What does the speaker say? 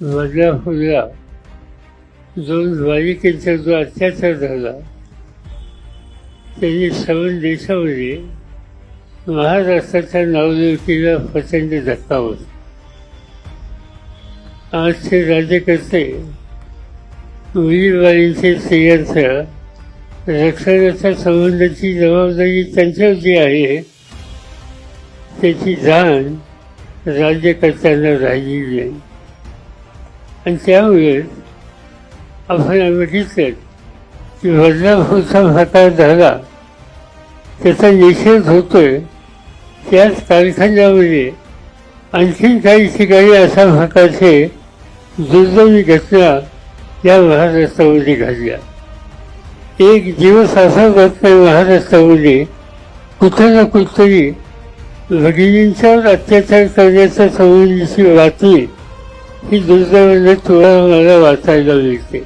वजा मुलगा जो द्वारिकेचा जो अत्याचार झाला त्यांनी सर्व देशामध्ये महाराष्ट्राच्या नावलौकीला प्रचंड धक्का होता आजचे राज्यकर्ते मुलीबाईंचे स्त्रियांच्या रक्षणाच्या संबंधाची जबाबदारी त्यांच्यावर जी आहे त्याची जाण राज्यकर्त्यांना राहिलेली नाही. आणि त्यामुळे आपण बघितलं की बदलापूरचा प्रकार झाला त्याचा निषेध होतोय. त्याच कारखान्यामध्ये आणखीन काही ठिकाणी अशा प्रकारचे दुर्दैवी घटना या महाराष्ट्रामध्ये घडल्या. एक दिवस असा जात नाही महाराष्ट्रामध्ये कुठं ना कुठतरी भगिनींच्यावर अत्याचार करण्याच्या संबंधीची बातमी Bir gözden önce Turan Öne Vatay'la birlikte.